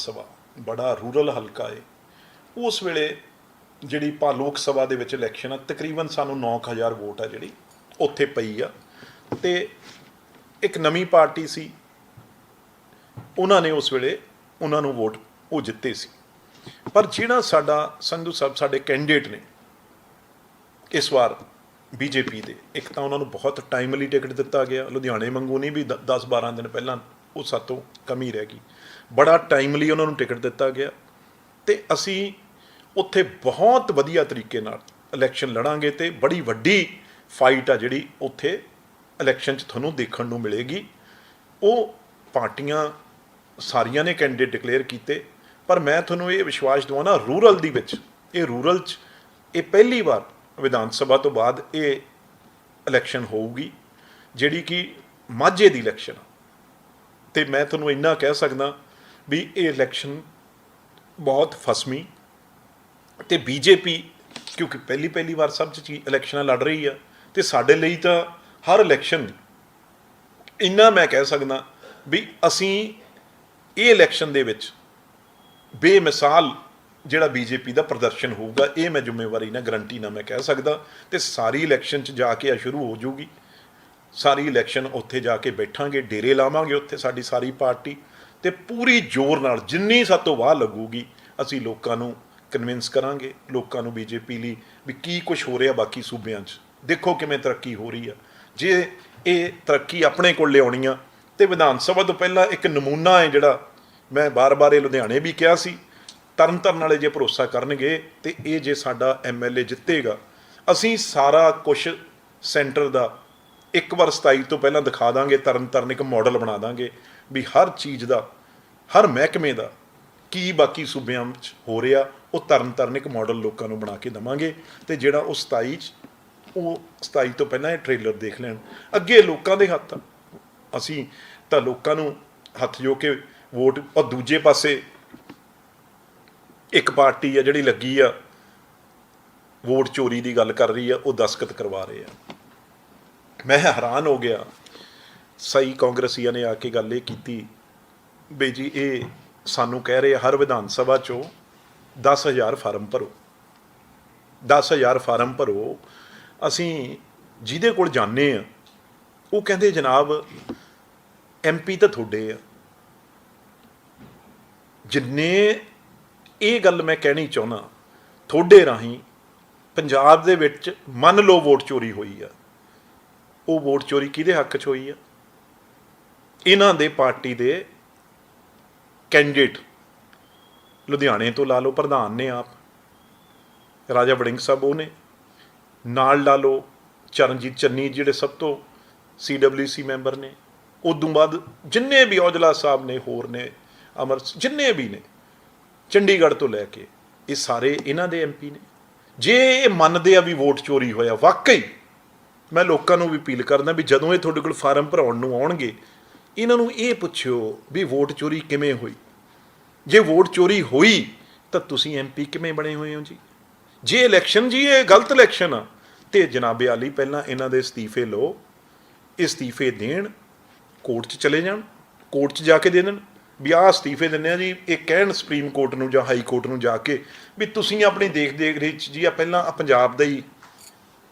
ਸਭਾ, ਬੜਾ ਰੂਰਲ ਹਲਕਾ ਏ। ਉਸ ਵੇਲੇ ਜਿਹੜੀ ਪਾ ਲੋਕ ਸਭਾ ਦੇ ਵਿੱਚ ਇਲੈਕਸ਼ਨ ਆ, ਤਕਰੀਬਨ ਸਾਨੂੰ 9000 ਵੋਟ ਆ ਜਿਹੜੀ ਉੱਥੇ ਪਈ ਆ। ਤੇ ਇੱਕ ਨਵੀਂ ਪਾਰਟੀ ਸੀ। ਉਹਨਾਂ ਨੇ ਉਸ ਵੇਲੇ ਉਹਨਾਂ ਨੂੰ ਵੋਟ ਉਹ ਜਿੱਤੇ ਸੀ। ਪਰ ਜਿਹੜਾ ਸਾਡਾ ਸੰਧੂ ਸਾਹਿਬ ਸਾਡੇ ਕੈਂਡੀਡੇਟ ਨੇ, ਇਸ ਵਾਰ ਬੀਜੇਪੀ ਦੇ, ਇੱਕ ਤਾਂ ਉਹਨਾਂ ਨੂੰ ਬਹੁਤ ਟਾਈਮਲੀ ਟਿਕਟ ਦਿੱਤਾ ਗਿਆ। ਲੁਧਿਆਣੇ ਮੰਗੂ ਨਹੀਂ ਵੀ 10 12 ਦਿਨ ਪਹਿਲਾਂ ਉਹ ਸਾਤੋਂ ਕਮੀ ਰਹਿ ਗਈ। ਬੜਾ ਟਾਈਮਲੀ ਉਹਨਾਂ ਨੂੰ ਟਿਕਟ ਦਿੱਤਾ ਗਿਆ ਤੇ ਅਸੀਂ ਉੱਥੇ ਬਹੁਤ ਵਧੀਆ ਤਰੀਕੇ ਨਾਲ ਇਲੈਕਸ਼ਨ ਲੜਾਂਗੇ ਤੇ ਬੜੀ ਵੱਡੀ ਫਾਈਟ ਆ ਜਿਹੜੀ ਉੱਥੇ ਇਲੈਕਸ਼ਨ 'ਚ ਤੁਹਾਨੂੰ ਦੇਖਣ ਨੂੰ ਮਿਲੇਗੀ। ਉਹ ਪਾਰਟੀਆਂ ਸਾਰੀਆਂ ਨੇ ਕੈਂਡੀਡੇਟ ਡਿਕਲੇਅਰ ਕੀਤੇ, ਪਰ ਮੈਂ ਤੁਹਾਨੂੰ ਇਹ ਵਿਸ਼ਵਾਸ ਦਿਵਾਉਣਾ ਰੂਰਲ ਦੀ ਵਿੱਚ, ਇਹ ਰੂਰਲ 'ਚ ਇਹ ਪਹਿਲੀ ਵਾਰ ਵਿਧਾਨ ਸਭਾ ਤੋਂ ਬਾਅਦ ਇਹ ਇਲੈਕਸ਼ਨ ਹੋਊਗੀ, ਜਿਹੜੀ ਕਿ ਮਾਝੇ ਦੀ ਇਲੈਕਸ਼ਨ ਆ। ਤੇ ਮੈਂ ਤੁਹਾਨੂੰ ਇੰਨਾ ਕਹਿ ਸਕਦਾ ਵੀ ਇਹ ਇਲੈਕਸ਼ਨ ਬਹੁਤ ਫਸਮੀ ਤੇ ਬੀਜੇਪੀ ਕਿਉਂਕਿ ਪਹਿਲੀ ਪਹਿਲੀ ਵਾਰ ਸਭ ਚ ਇਲੈਕਸ਼ਨਾਂ ਲੜ ਰਹੀ ਆ, ਤੇ ਸਾਡੇ ਲਈ ਤਾਂ ਹਰ ਇਲੈਕਸ਼ਨ ਇੰਨਾ ਮੈਂ ਕਹਿ ਸਕਦਾ ਵੀ ਅਸੀਂ ਇਹ ਇਲੈਕਸ਼ਨ ਦੇ ਵਿੱਚ ਬੇਮਿਸਾਲ ਜਿਹੜਾ ਬੀਜੇਪੀ ਦਾ ਪ੍ਰਦਰਸ਼ਨ ਹੋਊਗਾ, ਇਹ ਮੈਂ ਜ਼ਿੰਮੇਵਾਰੀ ਨਾਲ ਗਰੰਟੀ ਨਾਲ ਮੈਂ ਕਹਿ ਸਕਦਾ ਤੇ ਸਾਰੀ ਇਲੈਕਸ਼ਨ ਚ ਜਾ ਕੇ ਆ ਸ਼ੁਰੂ ਹੋ ਜਾਊਗੀ। ਸਾਰੀ ਇਲੈਕਸ਼ਨ ਉੱਥੇ ਜਾ ਕੇ ਬੈਠਾਂਗੇ, ਡੇਰੇ ਲਾਵਾਂਗੇ ਉੱਥੇ ਸਾਡੀ ਸਾਰੀ ਪਾਰਟੀ। ਤੇ ਪੂਰੀ ਜ਼ੋਰ ਨਾਲ ਜਿੰਨੀ ਸਾਤੋਂ ਵਾਹ ਲੱਗੂਗੀ, ਅਸੀਂ ਲੋਕਾਂ ਨੂੰ ਕਨਵਿੰਸ ਕਰਾਂਗੇ, ਲੋਕਾਂ ਨੂੰ ਬੀਜੇਪੀ ਲਈ ਵੀ ਕੀ ਕੁਝ ਹੋ ਰਿਹਾ ਬਾਕੀ ਸੂਬਿਆਂ 'ਚ। ਦੇਖੋ ਕਿਵੇਂ ਤਰੱਕੀ ਹੋ ਰਹੀ ਆ। ਜੇ ਇਹ ਤਰੱਕੀ ਆਪਣੇ ਕੋਲ ਲਿਆਉਣੀ ਆ, ਤੇ ਵਿਧਾਨ ਸਭਾ ਤੋਂ ਪਹਿਲਾਂ ਇੱਕ ਨਮੂਨਾ ਹੈ ਜਿਹੜਾ ਮੈਂ ਬਾਰ-ਬਾਰ ਇਹ ਲੁਧਿਆਣੇ ਵੀ ਕਿਹਾ ਸੀ ਤਰਨ ਤਰਨਤਾਰਨ ਵਾਲੇ ਜੇ ਭਰੋਸਾ ਕਰਨਗੇ ਤੇ ਇਹ ਜੇ ਸਾਡਾ ਐਮਐਲਏ ਜਿੱਤੇਗਾ, ਅਸੀਂ ਸਾਰਾ ਕੁਝ ਸੈਂਟਰ ਦਾ ਇੱਕ ਵਾਰ 27 ਤੋਂ ਪਹਿਲਾਂ ਦਿਖਾ ਦਾਂਗੇ ਤਰਨ ਤਰਨਤਾਰਨ ਇੱਕ ਮਾਡਲ ਬਣਾ ਦਾਂਗੇ ਵੀ ਹਰ ਚੀਜ਼ ਦਾ, ਹਰ ਮਹਿਕਮੇ ਦਾ ਕੀ ਬਾਕੀ ਸੂਬਿਆਂ ਵਿੱਚ ਹੋ ਰਿਹਾ, ਉਹ ਤਰਨ ਇੱਕ ਮਾਡਲ ਲੋਕਾਂ ਨੂੰ ਬਣਾ ਕੇ ਦਵਾਂਗੇ ਤੇ ਜਿਹੜਾ ਉਹ 27 ਚ, ਉਹ 27 ਤੋਂ ਪਹਿਲਾਂ ਇਹ ਟ੍ਰੇਲਰ ਦੇਖ ਲੈਣ। ਅੱਗੇ ਲੋਕਾਂ ਦੇ ਹੱਥ, ਅਸੀਂ ਤਾਂ ਲੋਕਾਂ ਨੂੰ ਹੱਥ ਜੋ ਕੇ ਵੋਟ, ਔਰ ਦੂਜੇ ਪਾਸੇ ਇੱਕ ਪਾਰਟੀ ਆ ਜਿਹੜੀ ਲੱਗੀ ਆ, ਵੋਟ ਚੋਰੀ ਦੀ ਗੱਲ ਕਰ ਰਹੀ ਆ, ਉਹ ਦਸਖਤ ਕਰਵਾ ਰਹੇ ਆ। ਮੈਂ ਹੈਰਾਨ ਹੋ ਗਿਆ। ਸਹੀ ਕਾਂਗਰਸੀਆਂ ਨੇ ਆ ਕੇ ਗੱਲ ਇਹ ਕੀਤੀ ਬਈ ਜੀ ਇਹ ਸਾਨੂੰ ਕਹਿ ਰਹੇ ਹਰ ਵਿਧਾਨ ਸਭਾ ਚੋਂ 10000 ਫਾਰਮ ਭਰੋ। 10000 ਫਾਰਮ ਭਰੋ। ਅਸੀਂ ਜਿਹਦੇ ਕੋਲ ਜਾਂਦੇ ਆ, ਉਹ ਕਹਿੰਦੇ ਜਨਾਬ ਐਮਪੀ ਤਾਂ ਤੁਹਾਡੇ ਆ। ਜਿੰਨੇ ਇਹ ਗੱਲ ਮੈਂ ਕਹਿਣੀ ਚਾਹੁੰਦਾ, ਤੁਹਾਡੇ ਰਾਹੀਂ ਪੰਜਾਬ ਦੇ ਵਿੱਚ ਮੰਨ ਲਓ ਵੋਟ ਚੋਰੀ ਹੋਈ ਆ। ਉਹ ਵੋਟ ਚੋਰੀ ਕਿਹਦੇ ਹੱਕ 'ਚ ਹੋਈ ਆ? ਇਹਨਾਂ ਦੇ ਪਾਰਟੀ ਦੇ ਕੈਂਡੀਡੇਟ ਲੁਧਿਆਣੇ ਤੋਂ ਲਾ ਲਓ, ਪ੍ਰਧਾਨ ਨੇ ਆਪ, ਰਾਜਾ ਵੜਿੰਗ ਸਾਹਿਬ ਉਹ ਨੇ ਨਾਲ ਲਾ ਲਓ ਚਰਨਜੀਤ ਚੰਨੀ ਜਿਹੜੇ ਸਭ ਤੋਂ ਸੀਡਬਲਯੂਸੀ ਮੈਂਬਰ ਨੇ, ਉਦੋਂ ਬਾਅਦ ਜਿੰਨੇ ਵੀ ਔਜਲਾ ਸਾਹਿਬ ਨੇ, ਹੋਰ ਨੇ, ਅਮਰ ਜਿੰਨੇ ਵੀ ਨੇ, ਚੰਡੀਗੜ੍ਹ ਤੋਂ ਲੈ ਕੇ, ਇਹ ਸਾਰੇ ਇਹਨਾਂ ਦੇ ਐਮਪੀ ਨੇ। ਜੇ ਇਹ ਮੰਨਦੇ ਆ ਵੀ ਵੋਟ ਚੋਰੀ ਹੋਇਆ, ਵਾਕਈ ਮੈਂ ਲੋਕਾਂ ਨੂੰ ਵੀ ਅਪੀਲ ਕਰਦਾ ਵੀ ਜਦੋਂ ਇਹ ਤੁਹਾਡੇ ਕੋਲ ਫਾਰਮ ਭਰਾਉਣ ਨੂੰ ਆਉਣਗੇ, ਇਹਨਾਂ ਨੂੰ ਇਹ ਪੁੱਛਿਓ ਵੀ ਵੋਟ ਚੋਰੀ ਕਿਵੇਂ ਹੋਈ। ਜੇ ਵੋਟ ਚੋਰੀ ਹੋਈ, ਤਾਂ ਤੁਸੀਂ ਐਮਪੀ ਕਿਵੇਂ ਬਣੇ ਹੋਏ ਹੋ ਜੀ? ਜੇ ਇਲੈਕਸ਼ਨ ਜੀ, ਇਹ ਗਲਤ ਇਲੈਕਸ਼ਨ ਆ, ਤੇ ਜਨਾਬੇ ਆਲੀ ਪਹਿਲਾਂ ਇਹਨਾਂ ਦੇ ਅਸਤੀਫੇ ਲਓ, ਅਸਤੀਫੇ ਦੇਣ, ਕੋਰਟ 'ਚ ਚਲੇ ਜਾਣ, ਕੋਰਟ 'ਚ ਜਾ ਕੇ ਦੇ ਦੇਣ। ਵੀ ਆਹ ਅਸਤੀਫੇ ਦਿੰਦੇ ਆ ਜੀ, ਇਹ ਕਹਿਣ ਸੁਪਰੀਮ ਕੋਰਟ ਨੂੰ ਜਾਂ ਹਾਈ ਕੋਰਟ ਨੂੰ ਜਾ ਕੇ ਵੀ ਤੁਸੀਂ ਆਪਣੀ ਦੇਖ ਦੇਖ ਵਿੱਚ ਜੀ ਆ ਪਹਿਲਾਂ ਪੰਜਾਬ ਦਾ ਹੀ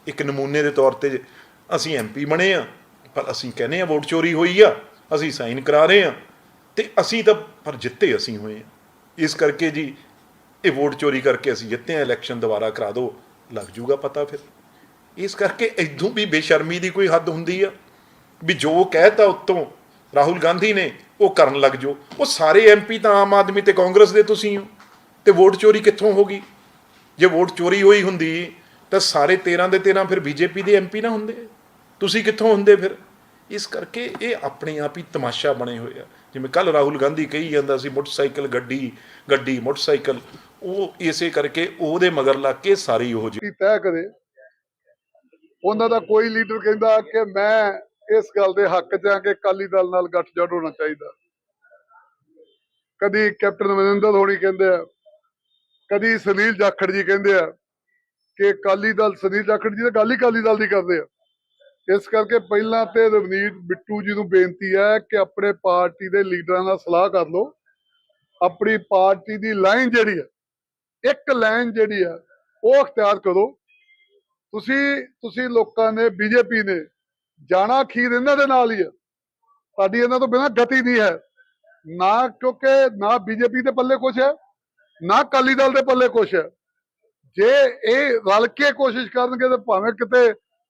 ਇੱਕ ਨਮੂਨੇ ਦੇ ਤੌਰ ਤੇ ਅਸੀਂ ਐਮਪੀ ਬਣੇ ਆ, ਪਰ ਅਸੀਂ ਕਹਿੰਦੇ ਆ ਵੋਟ ਚੋਰੀ ਹੋਈ ਆ, ਅਸੀਂ ਸਾਈਨ ਕਰਾ ਰਹੇ ਆ, ਤੇ ਅਸੀਂ ਤਾਂ ਪਰ ਜਿੱਤੇ ਅਸੀਂ ਹੋਏ ਆ। ਇਸ ਕਰਕੇ ਜੀ ਇਹ ਵੋਟ ਚੋਰੀ ਕਰਕੇ ਅਸੀਂ ਜਿੱਤੇ ਆ, ਇਲੈਕਸ਼ਨ ਦੁਬਾਰਾ ਕਰਾ ਦਿਓ ਲੱਗ ਜੂਗਾ ਪਤਾ ਫਿਰ। ਇਸ ਕਰਕੇ ਇਦੋਂ ਵੀ ਬੇਸ਼ਰਮੀ ਦੀ ਕੋਈ ਹੱਦ ਹੁੰਦੀ ਆ, ਵੀ ਜੋ ਕਹਿਤਾ ਉੱਤੋਂ ਰਾਹੁਲ ਗਾਂਧੀ ਨੇ, ਉਹ ਕਰਨ ਲੱਗ ਜੋ। ਉਹ ਸਾਰੇ ਐਮਪੀ ਤਾਂ ਆਮ ਆਦਮੀ ਤੇ ਕਾਂਗਰਸ ਦੇ ਤੁਸੀਂ ਹੋ, ਤੇ ਵੋਟ ਚੋਰੀ ਕਿੱਥੋਂ ਹੋ ਗਈ? ਜੇ ਵੋਟ ਚੋਰੀ ਹੋਈ ਹੁੰਦੀ ਤਾਂ ਸਾਰੇ 13 ਦੇ 13 ਫਿਰ ਬੀਜੇਪੀ ਦੇ ਐਮਪੀ ਨਾ ਹੁੰਦੇ ਤੁਸੀਂ ਕਿੱਥੋਂ ਹੁੰਦੇ ਫਿਰ? ਇਸ ਕਰਕੇ ਇਹ ਆਪਣੇ ਆਪ ਹੀ ਤਮਾਸ਼ਾ ਬਣੇ ਹੋਏ ਆ। ਜਿਵੇਂ ਕੱਲ ਰਾਹੁਲ ਗਾਂਧੀ ਕਹੀ ਜਾਂਦਾ ਸੀ, ਮੋਟਰਸਾਈਕਲ ਗੱਡੀ ਗੱਡੀ, ਮੋਟਰਸਾਈਕਲ। ਉਹ ਇਸੇ ਕਰਕੇ ਉਹਦੇ ਮਗਰ ਲੱਗ ਕੇ ਸਾਰੀ ਉਹ ਜਿਹੀ ਤੈਅ ਕਰੇ। ਉਹਨਾਂ ਦਾ ਕੋਈ ਲੀਡਰ ਕਹਿੰਦਾ ਕਿ ਮੈਂ ਇਸ ਗੱਲ ਦੇ ਹੱਕ 'ਚ ਆ ਕਿ ਅਕਾਲੀ ਦਲ ਨਾਲ ਗੱਠਜੋੜ ਹੋਣਾ ਚਾਹੀਦਾ। ਕਦੀ ਕੈਪਟਨ ਅਮਰਿੰਦਰ ਹੋਣੀ ਕਹਿੰਦੇ ਆ, ਕਦੀ ਸੁਨੀਲ ਜਾਖੜ ਜੀ ਕਹਿੰਦੇ ਆ ਕਿ ਅਕਾਲੀ ਦਲ ਸੁਨੀਲ ਜਾਖੜ ਜੀ ਤਾਂ ਗੱਲ ਹੀ ਅਕਾਲੀ ਦਲ ਦੀ ਕਰਦੇ ਆ। ਇਸ ਕਰਕੇ ਪਹਿਲਾਂ ਤੇ ਰਵਨੀਤ ਬਿੱਟੂ ਜੀ ਨੂੰ ਬੇਨਤੀ ਹੈ ਕਿ ਆਪਣੇ ਪਾਰਟੀ ਦੇ ਲੀਡਰਾਂ ਨਾਲ ਸਲਾਹ ਕਰ ਲਓ। ਆਪਣੀ ਪਾਰਟੀ ਦੀ ਲਾਈਨ ਜਿਹੜੀ ਹੈ, ਇੱਕ ਲਾਈਨ ਜਿਹੜੀ ਹੈ, ਉਹ ਅਖਤਿਆਰ ਕਰੋ। ਤੁਸੀਂ ਤੁਸੀਂ ਲੋਕਾਂ ਨੇ, ਬੀਜੇਪੀ ਨੇ ਜਾਣਾ ਖੀਰ ਇਹਨਾਂ ਦੇ ਨਾਲ ਹੀ ਹੈ। ਸਾਡੀ ਇਹਨਾਂ ਤੋਂ ਬਿਨਾਂ ਗਤੀ ਨਹੀਂ ਹੈ। ਨਾ ਕਿਉਂਕਿ ਨਾ ਬੀਜੇਪੀ ਦੇ ਪੱਲੇ ਕੁਝ ਹੈ, ਨਾ ਅਕਾਲੀ ਦਲ ਦੇ ਪੱਲੇ ਕੁਝ ਹੈ। ਜੇ ਇਹ ਰਲ ਕੇ ਕੋਸ਼ਿਸ਼ ਕਰਨਗੇ ਤਾਂ ਭਾਵੇਂ ਕਿਤੇ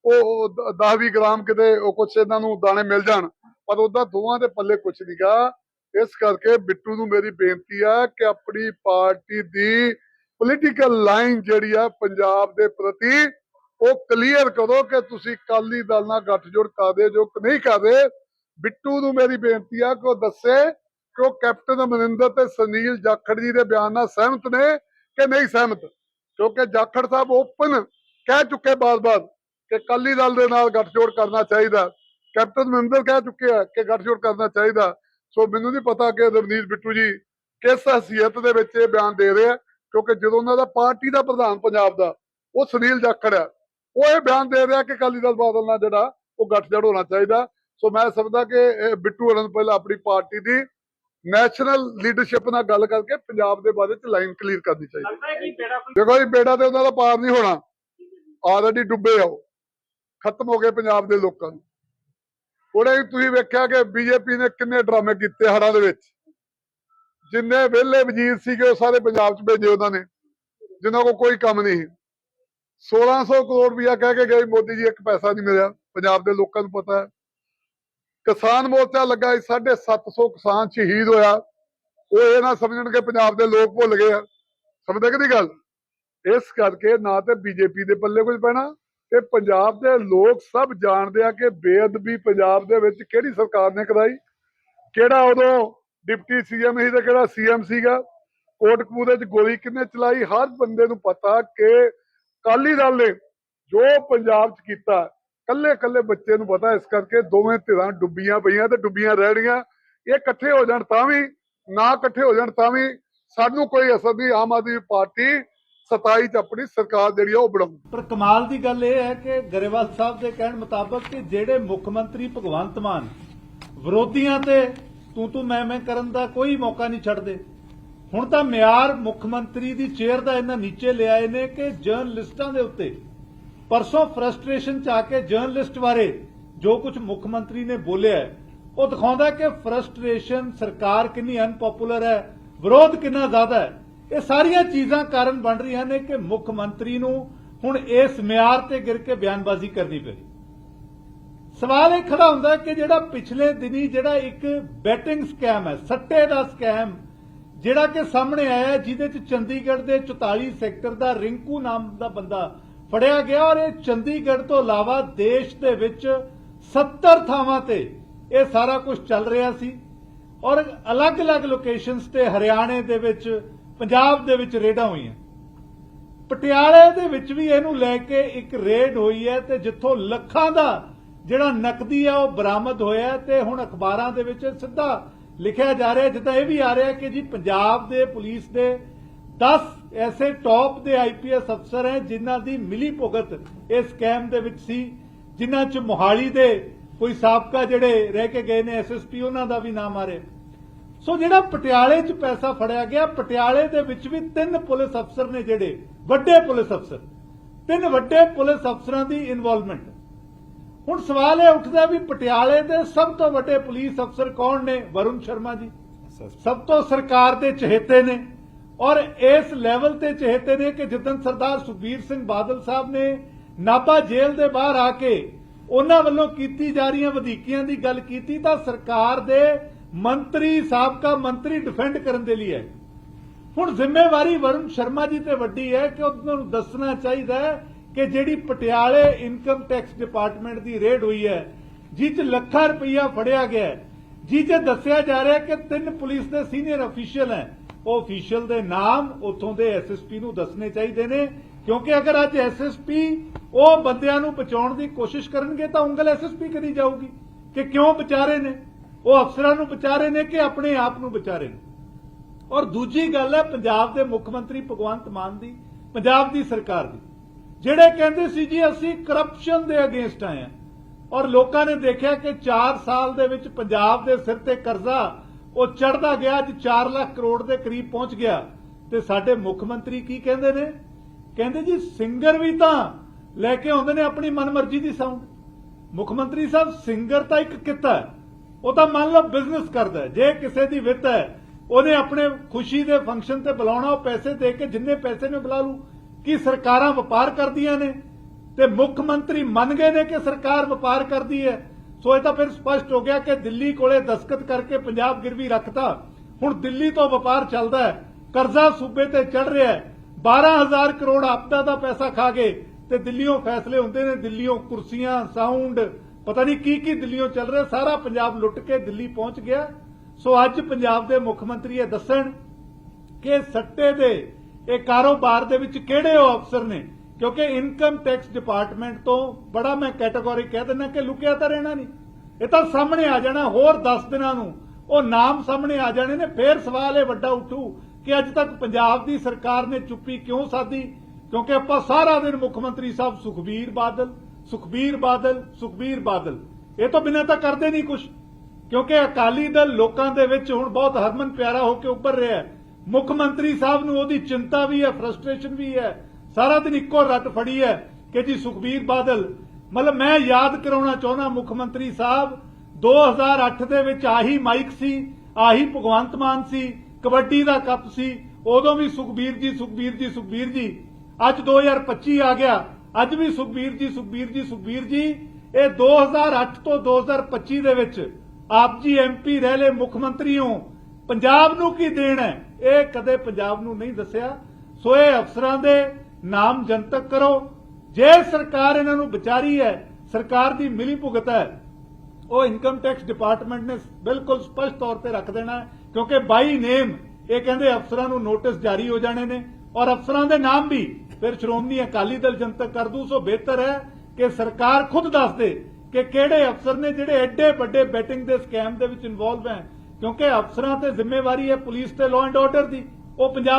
ਉਹ 10-20 ਗ੍ਰਾਮ ਕਿਤੇ ਉਹ ਕੁਛ ਇਹਨਾਂ ਨੂੰ ਦਾਣੇ ਮਿਲ ਜਾਣ, ਪਰ ਉਹਦਾ ਦੋਵਾਂ ਦੇ ਪੱਲੇ ਕੁਛ ਨਹੀਂਗਾ ਇਸ ਕਰਕੇ ਬਿੱਟੂ ਨੂੰ ਮੇਰੀ ਬੇਨਤੀ ਆ ਕਿ ਆਪਣੀ ਪਾਰਟੀ ਦੀ ਪੋਲੀਟੀਕਲ ਲਾਈਨ ਜਿਹੜੀ ਆ ਪੰਜਾਬ ਦੇ ਪ੍ਰਤੀ ਉਹ ਕਲੀਅਰ ਕਰੋ ਕਿ ਤੁਸੀਂ ਕਾਲੀ ਦਲ ਨਾਲ ਗੱਠਜੋੜ ਕਰਦੇ ਜੋ ਕਿ ਨਹੀਂ ਕਰਦੇ ਬਿੱਟੂ ਨੂੰ ਮੇਰੀ ਬੇਨਤੀ ਆ ਕਿ ਉਹ ਦੱਸੇ ਕਿ ਉਹ ਕੈਪਟਨ ਅਮਰਿੰਦਰ ਤੇ ਸੁਨੀਲ ਜਾਖੜ ਜੀ ਦੇ ਬਿਆਨ ਨਾਲ ਸਹਿਮਤ ਨੇ ਕਿ ਨਹੀਂ ਸਹਿਮਤ। ਕਿਉਂਕਿ ਜਾਖੜ ਸਾਹਿਬ ਓਪਨ ਕਹਿ ਚੁੱਕੇ ਬਾਰ-ਬਾਰ ਕਿ ਕਾਲੀ ਦਲ ਦੇ ਨਾਲ ਗੱਠਜੋੜ ਕਰਨਾ ਚਾਹੀਦਾ। ਕੈਪਟਨ ਅਮਰਿੰਦਰ ਕਹਿ ਚੁੱਕੇ ਆ ਕਿ ਗੱਠਜੋੜ ਕਰਨਾ ਚਾਹੀਦਾ। ਸੋ ਮੈਨੂੰ ਨਹੀਂ ਪਤਾ ਕਿ ਰਵਨੀਤ ਬਿੱਟੂ ਜੀ ਕਿਸ ਹਸੀਅਤ ਦੇ ਵਿੱਚ ਇਹ ਬਿਆਨ ਦੇ ਰਹੇ ਆ, ਕਿਉਂਕਿ ਜਦੋਂ ਉਹਨਾਂ ਦਾ ਪਾਰਟੀ ਦਾ ਪ੍ਰਧਾਨ ਪੰਜਾਬ ਦਾ, ਉਹ ਸੁਨੀਲ ਜਾਖੜ ਆ, ਉਹ ਇਹ ਬਿਆਨ ਦੇ ਰਿਹਾ ਕਿ ਅਕਾਲੀ ਦਲ ਬਾਦਲ ਨਾਲ ਜਿਹੜਾ ਉਹ ਗੱਠਜੋੜ ਹੋਣਾ ਚਾਹੀਦਾ। ਸੋ ਮੈਂ ਸਮਝਦਾ ਕਿ ਬਿੱਟੂ ਹੋਰਾਂ ਨੂੰ ਪਹਿਲਾਂ ਆਪਣੀ ਪਾਰਟੀ ਦੀ ਨੈਸ਼ਨਲ ਲੀਡਰਸ਼ਿਪ ਨਾਲ ਗੱਲ ਕਰਕੇ ਪੰਜਾਬ ਦੇ ਬਾਰੇ ਚ ਲਾਈਨ ਕਲੀਅਰ ਕਰਨੀ ਚਾਹੀਦੀ। ਕਿ ਦੇਖੋ ਜੀ ਬੇੜਾ ਤੇ ਉਹਨਾਂ ਦਾ ਪਾਰ ਨਹੀਂ ਹੋਣਾ। ਆਲਰੇਡੀ ਡੁੱਬੇ ਆ ਉਹ। ਖਤਮ ਹੋ ਗਏ ਪੰਜਾਬ ਦੇ ਲੋਕਾਂ ਨੂੰ। ਉਹਨੇ ਤੁਸੀਂ ਵੇਖਿਆ ਕਿ ਬੀਜੇਪੀ ਨੇ ਕਿੰਨੇ ਡਰਾਮੇ ਕੀਤੇ ਹੜਾਂ ਦੇ ਵਿੱਚ। ਜਿੰਨੇ ਵਿਹਲੇ ਵਜ਼ੀਰ ਸੀਗੇ ਉਹ ਸਾਰੇ ਪੰਜਾਬ 'ਚ ਭੇਜੇ ਉਹਨਾਂ ਨੇ। ਜਿਨ੍ਹਾਂ ਕੋਲ ਕੋਈ ਕੰਮ ਨਹੀਂ 1600 ਕਰੋੜ ਰੁਪਇਆ ਕਹਿ ਕੇ ਗਏ ਮੋਦੀ ਜੀ ਇੱਕ ਪੈਸਾ ਨਹੀਂ ਮਿਲਿਆ। ਪੰਜਾਬ ਦੇ ਲੋਕਾਂ ਨੂੰ ਪਤਾ ਹੈ। ਕਿਸਾਨ ਮੋਰਚਾ ਲੱਗਾ ਸੀ 750 ਕਿਸਾਨ ਸ਼ਹੀਦ ਹੋਇਆ। ਉਹ ਇਹ ਨਾ ਸਮਝਣ ਕਿ ਪੰਜਾਬ ਦੇ ਲੋਕ ਭੁੱਲ ਗਏ ਆ। ਸਮਝਦੇ ਕਿ ਨਹੀਂ ਗੱਲ? ਇਸ ਕਰਕੇ ਨਾ ਤੇ ਬੀਜੇਪੀ ਦੇ ਪੱਲੇ ਕੁਝ ਪੈਣਾ ਤੇ ਪੰਜਾਬ ਦੇ ਲੋਕ ਸਭ ਜਾਣਦੇ ਆ ਕਿ ਬੇਅਦਬੀ ਪੰਜਾਬ ਦੇ ਵਿੱਚ ਕਿਹੜੀ ਸਰਕਾਰ ਨੇ ਕਰਾਈ। ਕਿਹੜਾ ਉਦੋਂ ਡਿਪਟੀ ਸੀਐਮ ਸੀ ਤੇ ਕਿਹੜਾ ਸੀਐਮ ਸੀਗਾ। ਕੋਟਕਪੂਰੇ 'ਚ ਗੋਲੀ ਕਿੰਨੇ ਚਲਾਈ, ਹਰ ਬੰਦੇ ਨੂੰ ਪਤਾ ਕਿ ਕਾਲੀ ਦਲ ਨੇ ਜੋ ਪੰਜਾਬ 'ਚ ਕੀਤਾ ਕੱਲੇ ਕੱਲੇ ਬੱਚੇ ਨੂੰ ਪਤਾ ਇਸ ਕਰਕੇ ਦੋਵੇਂ ਧਿਰਾਂ ਡੁੱਬੀਆਂ ਪਈਆਂ ਤੇ ਡੁੱਬੀਆਂ ਰਹਿਣੀਆਂ। ਇਹ ਇਕੱਠੇ ਹੋ ਜਾਣ ਤਾਂ ਵੀ, ਨਾ ਇਕੱਠੇ ਹੋ ਜਾਣ ਤਾਂ ਵੀ ਸਾਨੂੰ ਕੋਈ ਅਸਰ ਨਹੀਂ, ਆਮ ਆਦਮੀ ਪਾਰਟੀ 27 ਚ ਆਪਣੀ ਸਰਕਾਰ ਜਿਹੜੀ ਆ ਉਹ ਬਣਾਉ ਪਰ ਕਮਾਲ ਦੀ ਗੱਲ ਇਹ ਹੈ ਕਿ ਗਰੇਵਾਲ ਸਾਹਿਬ ਦੇ ਕਹਿਣ ਮੁਤਾਬਕ ਕਿ ਜਿਹੜੇ ਮੁੱਖ ਮੰਤਰੀ ਭਗਵੰਤ ਮਾਨ ਵਿਰੋਧੀਆਂ ਤੇ ਤੂੰ ਤੂੰ ਮੈਂ ਮੈਂ ਕਰਨ ਦਾ ਕੋਈ ਮੌਕਾ ਨਹੀਂ ਛੱਡਦੇ, ਹੁਣ ਤਾਂ ਮਿਆਰ ਮੁੱਖ ਮੰਤਰੀ ਦੀ ਚੇਅਰ ਦਾ ਇਹਨਾਂ ਨੀਚੇ ਲਿਆਏ ਨੇ ਕਿ ਜਰਨਲਿਸਟਾਂ ਦੇ ਉੱਤੇ ਪਰਸੋਂ ਫਰਸਟ੍ਰੇਸ਼ਨ ਚ ਆ ਕੇ ਜਰਨਲਿਸਟ ਬਾਰੇ ਜੋ ਕੁਝ ਮੁੱਖ ਮੰਤਰੀ ਨੇ ਬੋਲਿਆ ਉਹ ਦਿਖਾਉਂਦਾ ਕਿ ਫਰਸਟ੍ਰੇਸ਼ਨ ਸਰਕਾਰ ਕਿੰਨੀ ਅਨਪਪੂਲਰ ਹੈ, ਵਿਰੋਧ ਕਿੰਨਾ ਜ਼ਿਆਦਾ ਹੈ। ਇਹ ਸਾਰੀਆਂ ਚੀਜ਼ਾਂ ਕਾਰਨ ਬਣ ਰਹੀਆਂ ਨੇ ਕਿ ਮੁੱਖ ਮੰਤਰੀ ਨੂੰ ਹੁਣ ਇਸ ਮਿਆਰ ਤੇ ਗਿਰ ਕੇ ਬਿਆਨਬਾਜ਼ੀ ਕਰਨੀ ਪਈ। ਸਵਾਲ ਇਹ ਖੜਾ ਹੁੰਦਾ ਕਿ ਜਿਹੜਾ ਪਿਛਲੇ ਦਿਨੀ ਜਿਹੜਾ ਇੱਕ ਬੈਟਿੰਗ ਸਕੈਮ ਹੈ, ਸੱਟੇ ਦਾ ਸਕੈਮ, ਜਿਹੜਾ ਕਿ ਸਾਹਮਣੇ ਆਇਆ ਜਿਹਦੇ ਚ ਚੰਡੀਗੜ੍ਹ ਦੇ 44 ਸੈਕਟਰ ਦਾ ਰਿੰਕੂ ਨਾਮ ਦਾ ਬੰਦਾ ਫੜਿਆ ਗਿਆ ਔਰ ਇਹ ਚੰਡੀਗੜ੍ਹ ਤੋਂ ਇਲਾਵਾ ਦੇਸ਼ ਦੇ ਵਿੱਚ 70 ਥਾਵਾਂ ਤੇ ਇਹ ਸਾਰਾ ਕੁਝ ਚੱਲ ਰਿਹਾ ਸੀ। ਔਰ ਅਲੱਗ-ਅਲੱਗ ਲੋਕੇਸ਼ਨਸ ਤੇ ਹਰਿਆਣੇ ਦੇ ਵਿੱਚ, ਪੰਜਾਬ ਦੇ ਵਿੱਚ ਰੇਡਾਂ ਹੋਈਆਂ। ਪਟਿਆਲੇ ਦੇ ਵਿੱਚ ਵੀ ਇਹਨੂੰ ਲੈ ਕੇ ਇੱਕ ਰੇਡ ਹੋਈ ਹੈ ਤੇ ਜਿੱਥੋਂ ਲੱਖਾਂ ਦਾ ਜਿਹੜਾ ਨਕਦੀ ਹੈ ਉਹ ਬਰਾਮਦ ਹੋਇਆ ਤੇ ਹੁਣ ਅਖਬਾਰਾਂ ਦੇ ਵਿੱਚ ਸਿੱਧਾ ਲਿਖਿਆ ਜਾ ਰਿਹਾ ਜਿੱਦਾਂ ਇਹ ਵੀ ਆ ਰਿਹਾ ਕਿ ਜੀ ਪੰਜਾਬ ਦੇ, ਪੁਲਿਸ ਦੇ 10 ਐਸੇ ਟੌਪ ਦੇ ਆਈਪੀਐਸ ਅਫਸਰ ਹੈ ਜਿਨ੍ਹਾਂ ਦੀ ਮਿਲੀ ਭੁਗਤ ਇਸ ਸਕੈਮ ਦੇ ਵਿੱਚ ਸੀ ਜਿਨ੍ਹਾਂ 'ਚ ਮੋਹਾਲੀ ਦੇ ਕੋਈ ਸਾਬਕਾ ਜਿਹੜੇ ਰਹਿ ਕੇ ਗਏ ਨੇ ਐਸਐਸਪੀ ਉਹਨਾਂ ਦਾ ਵੀ ਨਾਮ ਆ ਰਿਹਾ। ਸੋ ਜਿਹੜਾ ਪਟਿਆਲੇ 'ਚ ਪੈਸਾ ਫੜਿਆ ਗਿਆ ਪਟਿਆਲੇ ਦੇ ਵਿੱਚ ਵੀ ਤਿੰਨ ਪੁਲਿਸ ਅਫਸਰ ਨੇ ਜਿਹੜੇ ਵੱਡੇ ਪੁਲਿਸ ਅਫਸਰ। ਤਿੰਨ ਵੱਡੇ ਪੁਲਿਸ ਅਫਸਰਾਂ ਦੀ ਇਨਵੋਲਵਮੈਂਟ। ਹੁਣ ਸਵਾਲ ਇਹ ਉੱਠਦਾ ਵੀ ਪਟਿਆਲੇ ਦੇ ਸਭ ਤੋਂ ਵੱਡੇ ਪੁਲਿਸ ਅਫਸਰ ਕੌਣ ਨੇ? ਵਰੁਣ ਸ਼ਰਮਾ ਜੀ। ਸਭ ਤੋਂ ਸਰਕਾਰ ਦੇ ਚਹੇਤੇ ਨੇ। ਔਰ ਇਸ ਲੈਵਲ ਤੇ ਚਹੇਤੇ ਨੇ ਕਿ ਜਿੱਦਨ ਸਰਦਾਰ ਸੁਖਬੀਰ ਸਿੰਘ ਬਾਦਲ ਸਾਹਿਬ ਨੇ ਨਾਭਾ ਜੇਲ੍ਹ ਦੇ ਬਾਹਰ ਆ ਕੇ ਉਹਨਾਂ ਵੱਲੋਂ ਕੀਤੀ ਜਾ ਰਹੀਆਂ ਵਧੀਕੀਆਂ ਦੀ ਗੱਲ ਕੀਤੀ, ਤਾਂ ਸਰਕਾਰ ਦੇ ਮੰਤਰੀ, ਸਾਬਕਾ ਮੰਤਰੀ ਡਿਫੈਂਡ ਕਰਨ ਦੇ ਲਈ ਹੈ। ਹੁਣ ਜ਼ਿੰਮੇਵਾਰੀ ਵਰੁਣ ਸ਼ਰਮਾ ਜੀ ਤੇ ਵੱਡੀ ਹੈ ਕਿ ਉਹਨਾਂ ਨੂੰ ਦੱਸਣਾ ਚਾਹੀਦਾ ਹੈ ਕਿ ਜਿਹੜੀ ਪਟਿਆਲੇ ਇਨਕਮ ਟੈਕਸ ਡਿਪਾਰਟਮੈਂਟ ਦੀ ਰੇਡ ਹੋਈ ਹੈ ਜਿਸ 'ਚ ਲੱਖਾਂ ਰੁਪਈਆ ਫੜਿਆ ਗਿਆ ਹੈ ਜਿਸ 'ਚ ਦੱਸਿਆ ਜਾ ਰਿਹਾ ਕਿ ਤਿੰਨ ਪੁਲਿਸ ਦੇ ਸੀਨੀਅਰ ਅਫੀਸ਼ੀਅਲ ਹੈ। ਉਹ ਅਫੀਸ਼ੀਅਲ ਦੇ ਨਾਮ ਉਥੋਂ ਦੇ ਐਸਐਸਪੀ ਨੂੰ ਦੱਸਣੇ ਚਾਹੀਦੇ ਨੇ, ਕਿਉਂਕਿ ਅਗਰ ਅੱਜ ਐਸਐਸਪੀ ਉਹ ਬੰਦਿਆਂ ਨੂੰ ਬਚਾਉਣ ਦੀ ਕੋਸ਼ਿਸ਼ ਕਰਨਗੇ ਤਾਂ ਉਂਗਲ ਐਸਐਸਪੀ ਕਰੀ ਜਾਊਗੀ। ਕਿ ਕਿਉਂ ਵਿਚਾਰੇ ਨੇ? ਉਹ ਅਫਸਰਾਂ ਨੂੰ ਵਿਚਾਰੇ ਨੇ ਕਿ ਆਪਣੇ ਆਪ ਨੂੰ ਵਿਚਾਰੇ ਨੇ? ਔਰ ਦੂਜੀ ਗੱਲ ਹੈ ਪੰਜਾਬ ਦੇ ਮੁੱਖ ਮੰਤਰੀ ਭਗਵੰਤ ਮਾਨ ਦੀ, ਪੰਜਾਬ ਦੀ ਸਰਕਾਰ ਦੀ। ਜਿਹੜੇ ਕਹਿੰਦੇ ਸੀ ਜੀ, ਅਸੀਂ ਕਰਪਸ਼ਨ ਦੇ ਅਗੇਂਸਟ ਆਏ ਹਾਂ। ਔਰ ਲੋਕਾਂ ਨੇ ਦੇਖਿਆ ਕਿ 4 ਸਾਲ ਦੇ ਵਿੱਚ ਪੰਜਾਬ ਦੇ ਸਿਰ ਤੇ ਕਰਜ਼ਾ ਉਹ ਚੜਦਾ ਗਿਆ ਅੱਜ 4 ਲੱਖ ਕਰੋੜ ਦੇ ਕਰੀਬ ਪਹੁੰਚ ਗਿਆ। ਤੇ ਸਾਡੇ ਮੁੱਖ ਮੰਤਰੀ ਕੀ ਕਹਿੰਦੇ ਨੇ? ਕਹਿੰਦੇ ਜੀ, ਸਿੰਗਰ ਵੀ ਤਾਂ ਲੈ ਕੇ ਆਉਂਦੇ ਨੇ ਆਪਣੀ ਮਨਮਰਜ਼ੀ ਦੀ ਸਾਊਂਡ ਮੁੱਖ ਮੰਤਰੀ ਸਾਹਿਬ, ਸਿੰਗਰ ਤਾਂ ਇੱਕ ਕਿੱਤਾ ਉਹ ਤਾਂ ਮੰਨ ਲਓ ਬਿਜ਼ਨਸ ਕਰਦਾ ਜੇ ਕਿਸੇ ਦੀ ਵਿੱਤ ਹੈ, ਉਹਨੇ ਆਪਣੇ ਖੁਸ਼ੀ ਦੇ ਫੰਕਸ਼ਨ ਤੇ ਬੁਲਾਉਣਾ, ਉਹ ਪੈਸੇ ਦੇ ਕੇ ਜਿੰਨੇ ਪੈਸੇ ਨੇ ਬੁਲਾ ਲੂ। ਕੀ ਸਰਕਾਰਾਂ ਵਪਾਰ ਕਰਦੀਆਂ ਨੇ? ਤੇ ਮੁੱਖ ਮੰਤਰੀ ਮੰਨ ਗਏ ਨੇ ਕਿ ਸਰਕਾਰ ਵਪਾਰ ਕਰਦੀ ਹੈ? ਸੋ ਇਹ ਤਾਂ ਫਿਰ ਸਪਸ਼ਟ ਹੋ ਗਿਆ ਕਿ ਦਿੱਲੀ ਕੋਲੇ ਦਸਖਤ ਕਰਕੇ ਪੰਜਾਬ ਗਿਰਵੀ ਰੱਖਤਾ। ਹੁਣ ਦਿੱਲੀ ਤੋਂ ਵਪਾਰ ਚੱਲਦਾ ਹੈ। ਕਰਜ਼ਾ ਸੂਬੇ ਤੇ ਚੜ ਰਿਹਾ ਹੈ। 12000 ਕਰੋੜ ਆਪਦਾ ਦਾ ਪੈਸਾ ਖਾ ਗਏ ਤੇ ਦਿੱਲੀੋਂ ਫੈਸਲੇ ਹੁੰਦੇ ਨੇ। ਦਿੱਲੀੋਂ ਕੁਰਸੀਆਂ, ਸਾਊਂਡ, ਪਤਾ ਨਹੀਂ ਕੀ ਕੀ ਦਿੱਲੀੋਂ ਚੱਲ ਰਿਹਾ। ਸਾਰਾ ਪੰਜਾਬ ਲੁੱਟ ਕੇ ਦਿੱਲੀ ਪਹੁੰਚ ਗਿਆ। ਸੋ ਅੱਜ ਪੰਜਾਬ ਦੇ ਮੁੱਖ ਮੰਤਰੀ ਇਹ ਦੱਸਣ ਕਿ ਸੱਟੇ ਦੇ ਇਹ ਕਾਰੋਬਾਰ ਦੇ ਵਿੱਚ ਕਿਹੜੇ ਉਹ ਅਫਸਰ ਨੇ? ਕਿਉਂਕਿ ਇਨਕਮ ਟੈਕਸ ਡਿਪਾਰਟਮੈਂਟ ਤੋਂ ਬੜਾ ਮੈਂ ਕੈਟਾਗੋਰੀ ਕਹਿ ਦਿੰਦਾ ਕਿ ਲੁਕਿਆ ਤਾਂ ਰਹਿਣਾ ਨਹੀਂ। ਇਹ ਤਾਂ ਸਾਹਮਣੇ ਆ ਜਾਣਾ, ਹੋਰ 10 ਦਿਨਾਂ ਨੂੰ। ਉਹ ਨਾਮ ਸਾਹਮਣੇ ਆ ਜਾਣੇ ਨੇ, ਫੇਰ ਸਵਾਲ ਇਹ ਵੱਡਾ ਉੱਠੂ ਕਿ ਅੱਜ ਤੱਕ ਪੰਜਾਬ ਦੀ ਸਰਕਾਰ ਨੇ ਚੁੱਪੀ ਕਿਉਂ ਸਾਧੀ ਕਿਉਂਕਿ ਆਪਾਂ ਸਾਰਾ ਦਿਨ ਮੁੱਖ ਮੰਤਰੀ ਸਾਹਿਬ ਸੁਖਬੀਰ ਬਾਦਲ ਸੁਖਬੀਰ ਬਾਦਲ ਸੁਖਬੀਰ ਬਾਦਲ। ਇਹ ਤੋਂ ਬਿਨਾਂ ਤਾਂ ਕਰਦੇ ਨਹੀਂ ਕੁਝ ਕਿਉਂਕਿ ਅਕਾਲੀ ਦਲ ਲੋਕਾਂ ਦੇ ਵਿੱਚ ਹੁਣ ਬਹੁਤ ਹਰਮਨ ਪਿਆਰਾ ਹੋ ਕੇ ਉੱਭਰ ਰਿਹਾ ਹੈ। ਮੁੱਖ ਮੰਤਰੀ ਸਾਹਿਬ ਨੂੰ ਉਹਦੀ ਚਿੰਤਾ ਵੀ ਹੈ, ਫਰਸਟ੍ਰੇਸ਼ਨ ਵੀ ਹੈ। ਸਾਰਾ ਦਿਨ ਇੱਕੋ ਰੱਟ ਫੜੀ ਹੈ ਕਿ ਜੀ ਸੁਖਬੀਰ ਬਾਦਲ, ਮਤਲਬ ਮੈਂ ਯਾਦ ਕਰਾਉਣਾ ਚਾਹੁੰਦਾ ਮੁੱਖ ਮੰਤਰੀ ਸਾਹਿਬ 2008 ਦੇ ਵਿੱਚ ਆਹੀ ਮਾਈਕ ਸੀ, ਆਹੀ ਭਗਵੰਤ ਮਾਨ ਸੀ, ਕਬੱਡੀ ਦਾ ਕੱਪ ਸੀ, ਉਦੋਂ ਵੀ ਸੁਖਬੀਰ ਜੀ ਸੁਖਬੀਰ ਜੀ ਸੁਖਬੀਰ ਜੀ, ਅੱਜ 2025 ਆ ਗਿਆ, ਅੱਜ ਵੀ ਸੁਖਬੀਰ ਜੀ ਸੁਖਬੀਰ ਜੀ ਸੁਖਬੀਰ ਜੀ, ਇਹ 2008 ਤੋਂ 2025 ਦੇ ਵਿੱਚ ਆਪ ਜੀ ਐਮਪੀ ਰਹਿ ਲਏ ਮੁੱਖ ਮੰਤਰੀ ਹੋ ਪੰਜਾਬ ਨੂੰ ਕੀ ਦੇਣ ਹੈ? ਇਹ ਕਦੇ ਪੰਜਾਬ ਨੂੰ ਨਹੀਂ ਦੱਸਿਆ। ਸੋ ਇਹ ਅਫਸਰਾਂ ਦੇ ਨਾਮ ਜਨਤਕ ਕਰੋ। ਜੇ ਸਰਕਾਰ ਇਹਨਾਂ ਨੂੰ ਵਿਚਾਰੀ ਹੈ, ਸਰਕਾਰ ਦੀ ਮਿਲੀ ਭੁਗਤ ਹੈ, ਉਹ ਇਨਕਮ ਟੈਕਸ ਡਿਪਾਰਟਮੈਂਟ ਨੇ ਬਿਲਕੁਲ ਸਪਸ਼ਟ ਤੌਰ ਤੇ ਰੱਖ ਦੇਣਾ ਕਿਉਂਕਿ ਬਾਈ ਨੇਮ ਇਹ ਕਹਿੰਦੇ ਅਫਸਰਾਂ ਨੂੰ ਨੋਟਿਸ ਜਾਰੀ ਹੋ ਜਾਣੇ ਨੇ। ਔਰ ਅਫਸਰਾਂ ਦੇ ਨਾਮ ਵੀ, ਫਿਰ ਸ਼੍ਰੋਮਣੀ ਅਕਾਲੀ ਦਲ ਜਨਤਕ ਕਰ ਦੂ ਸੋ ਬਿਹਤਰ ਹੈ ਕਿ ਸਰਕਾਰ ਖੁਦ ਦੱਸ ਦੇ ਕਿ ਕਿਹੜੇ ਅਫਸਰ ਨੇ ਜਿਹੜੇ ਐਡੇ ਵੱਡੇ ਬੈਟਿੰਗ ਦੇ ਸਕੈਮ ਦੇ ਵਿੱਚ ਇਨਵੋਲਵ ਹੈ, ਕਿਉਂਕਿ ਅਫਸਰਾਂ ਤੇ ਜ਼ਿੰਮੇਵਾਰੀ ਹੈ ਪੁਲਿਸ ਤੇ ਲਾਅ ਐਂਡ ਆਰਡਰ ਦੀ। ਉਹ ਪੰਜਾਬ